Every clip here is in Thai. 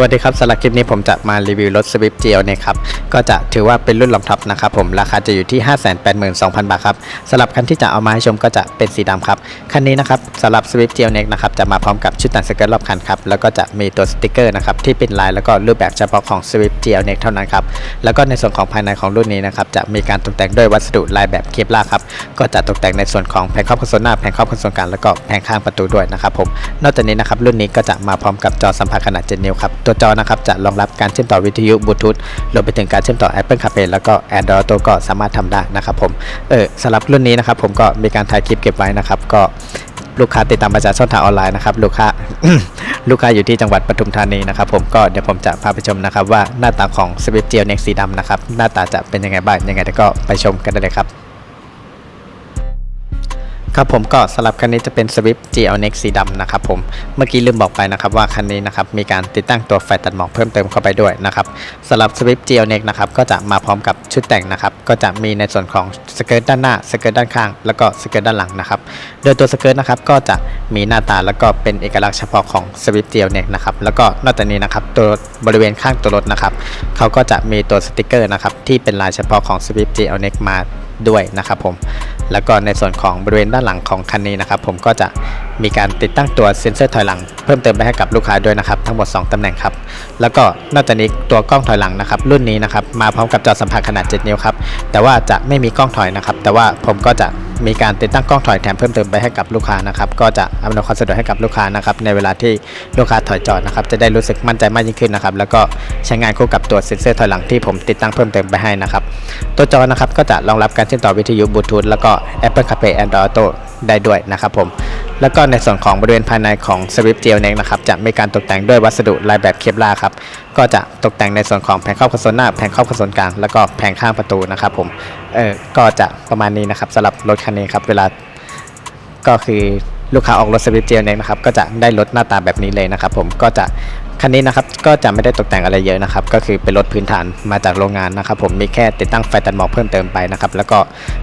วัสดีครับสำหรับคลิปนี้ผมจะมารีวิวรถ Swift GL เนี่ยครับก็จะถือว่าเป็นรุ่นลำท็อปนะครับผมราคาจะอยู่ที่ 582,000 บาทครับสำหรับคันที่จะเอามาให้ชมก็จะเป็นสีดำครับคันนี้นะครับสำหรับ Swift GL เนี่ยนะครับจะมาพร้อมกับชุดแต่งสเกิร์ตรอบคันครับแล้วก็จะมีตัวสติกเกอร์นะครับที่เป็นลายแล้วก็รูปแบบเฉพาะของ Swift GL เนี่ยเท่านั้นครับแล้วก็ในส่วนของภายในของรุ่นนี้นะครับจะมีการตกแต่งด้วยวัสดุลายแบบเคปลาครับก็จะตกแต่งในส่วนของแผงครอบคอนโซลหน้าแผงครอบคอนโซลกลางแล้วก็แผงข้างประตูด้วยนะครับผมนอกจากนี้นะครับรุ่นนี้ก็จะมาพร้อมกับจอสัมผัสขนาด7นิ้วครับตัวจอนะครับจะรองรับการเชื่อมต่อวิทยุบลูทูธรวมไปถึงการเชื่อมต่อ Apple CarPlay แล้วก็ Android Auto ก็สามารถทำได้นะครับผมเออสำหรับรุ่นนี้นะครับผมก็มีการถ่ายคลิปเก็บไว้นะครับ ก็ลูกค้าติดตามมาจากช่องทางออนไลน์นะครับลูกค้าลูกค้าอยู่ที่จังหวัดปทุมธานีนะครับผมก็เดี๋ยวผมจะพาไปชมนะครับว่าหน้าตาของ Swift GL Next สีดำนะครับหน้าตาจะเป็นยังไงบ้างยังไงเดี๋ยวก็ไปชมกันได้เลยครับ ครับผมก็สำหรับคันนี้จะเป็น Swift GL Next สีดำนะครับผมเมื่อกี้ลืมบอกไปนะครับว่าคันนี้นะครับมีการติดตั้งตัวไฟตัดหมอกเพิ่มเติมเข้าไปด้วยนะครับสำหรับ Swift GL Next นะครับก็จะมาพร้อมกับชุดแต่งนะครับก็จะมีในส่วนของสเกิร์ตด้านหน้าสเกิร์ตด้านข้าง แล้วก็สเกิร์ตด้านหลังนะครับโดยตัวสเกิร์ตนะครับก็จะมีหน้าตาแล้วก็เป็นเอกลักษณ์เฉพาะของ Swift GL Next นะครับแล้วก็นอกจากนี้นะครับตัวบริเวณข้างตัวรถนะครับเขาก็จะมีตัวสติกเกอร์นะครับที่เป็นลายเฉพาะของ Swift GL Next มาด้วยนะครับผม แล้วก็ในส่วนของบริเวณด้านหลังของคันนี้นะครับ ผมก็จะมีการติดตั้งตัวเซ็นเซอร์ถอยหลัง เพิ่มเติมไปให้กับลูกค้าด้วยนะครับ ทั้งหมด 2ตำแหน่งครับ แล้วก็นอกจากนี้ตัวกล้องถอยหลังนะครับ รุ่นนี้นะครับมาพร้อมกับจอสัมผัสขนาด 7 นิ้วครับแต่ว่าจะไม่มีกล้องถอยนะครับ แต่ว่าผมก็จะมีการติดตั้งกล้องถอยแถมเพิ่มเติมไปให้กับลูกค้านะครับก็จะอำนวยความสะดวกให้กับลูกค้านะครับในเวลาที่ลูกค้าถอยจอดนะครับจะได้รู้สึกมั่นใจมากยิ่งขึ้นนะครับแล้วก็ใช้งานคู่กับตัวเซ็นเซอร์ถอยหลังที่ผมติดตั้งเพิ่มเติมไปให้นะครับตัวจอนะครับก็จะรองรับการเชื่อมต่อวิทยุบลูทูธแล้วก็ Apple CarPlay Android Auto ได้ด้วยนะครับผม แล้วก็ในส่วนของบริเวณภายในของสวิปเจลเน็กนะครับจะมีการตกแต่งด้วยวัสดุลายแบบเคปลาร์ครับก็จะตกแต่งในส่วนของแผงครอบคอนโซลหน้าแผงครอบคอนโซลกลางแล้วก็แผงข้างประตูนะครับผมเออก็จะประมาณนี้นะครับสำหรับรถคันนี้ครับเวลาก็คือ ลูกค้าออกรถ Swift GL Next นะครับก็จะได้รถหน้าตาแบบนี้เลยนะครับผมก็จะคันนี้นะครับก็จะไม่ได้ตกแต่งอะไรเยอะนะครับก็คือเป็นรถพื้นฐานมาจากโรงงานนะครับผมมีแค่ติดตั้งไฟตัดหมอกเพิ่มเติมไปนะครับแล้วก็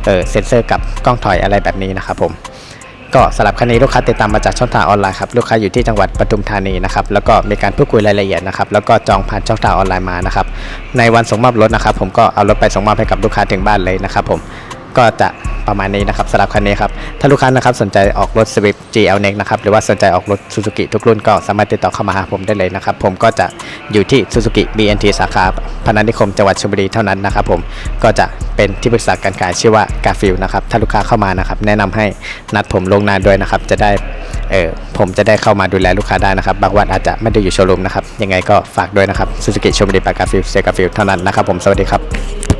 เออเซ็นเซอร์กับกล้องถอยอะไรแบบนี้นะครับผมก็สำหรับคันนี้ลูกค้าติดตามมาจากช่องทางออนไลน์ครับลูกค้าอยู่ที่จังหวัดปทุมธานีนะครับแล้วก็มีการพูดคุยรายละเอียดนะครับแล้วก็จองผ่านช่องทางออนไลน์มานะครับในวันส่งมอบรถนะครับผมก็เอารถไปส่งมอบให้กับลูกค้าถึงบ้านเลยนะครับผมก็จะ ประมาณนี้นะครับสำหรับคันนี้ครับ ถ้าลูกค้านะครับสนใจออกรถ Swift GL Next นะครับ หรือว่าสนใจออกรถ Suzuki ทุกรุ่นก็สามารถติดต่อเข้ามาหาผมได้เลยนะครับ ผมก็จะอยู่ที่ Suzuki BNT สาขาพนัสนิคมจังหวัดชลบุรีเท่านั้นนะครับผมก็จะเป็นที่ปรึกษาการขายชื่อว่ากาฟิลนะครับ ถ้าลูกค้าเข้ามานะครับ แนะนำให้นัดผมลงน้าด้วยนะครับ จะได้เออผมจะได้เข้ามาดูแลลูกค้าได้นะครับ บางวันอาจจะไม่ได้อยู่โชว์รูมนะครับ ยังไงก็ฝากด้วยนะครับ Suzuki ชลบุรีปากกาฟิลเซกาฟิลเท่านั้นนะครับผม สวัสดีครับ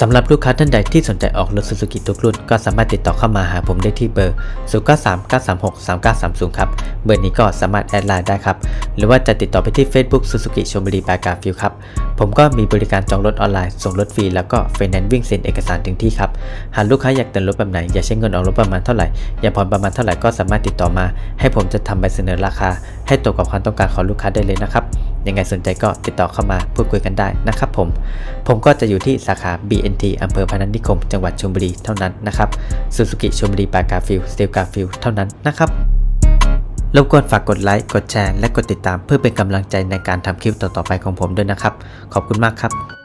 สำหรับลูกค้าท่านใดที่สนใจออกรถ Suzuki ทุกรุ่นก็สามารถติดต่อเข้ามาหาผมได้ที่เบอร์ 093 936 3930 ครับ เบอร์นี้ก็สามารถแอดไลน์ได้ครับ หรือว่าจะติดต่อไปที่ Facebook Suzuki ชลบุรีบายกาฟิลครับ ผมก็มีบริการจองรถออนไลน์ ส่งรถฟรี แล้วก็ไฟแนนซ์วิ่งเซ็นเอกสารถึงที่ครับ หากลูกค้าอยากแต่งรถแบบไหน อยากใช้เงินออกรถประมาณเท่าไหร่ อยากผ่อนประมาณเท่าไหร่ก็สามารถติดต่อมา ให้ผมจะทำใบเสนอราคา ให้ตรงกับความต้องการของลูกค้าได้เลยนะครับ ยังไงสนใจก็ติดต่อเข้ามาพูดคุยกันได้นะครับผม ผมก็จะอยู่ที่สาขา BNT อำเภอพนัสนิคม จังหวัดชลบุรีเท่านั้นนะครับซูซูกิชลบุรีปากาฟิลสเตลกาฟิลเท่านั้นนะครับรบกวนฝากกดไลค์ กดแชร์ และกดติดตามเพื่อเป็นกำลังใจในการทำคลิปต่อๆไปของผมด้วยนะครับ ขอบคุณมากครับ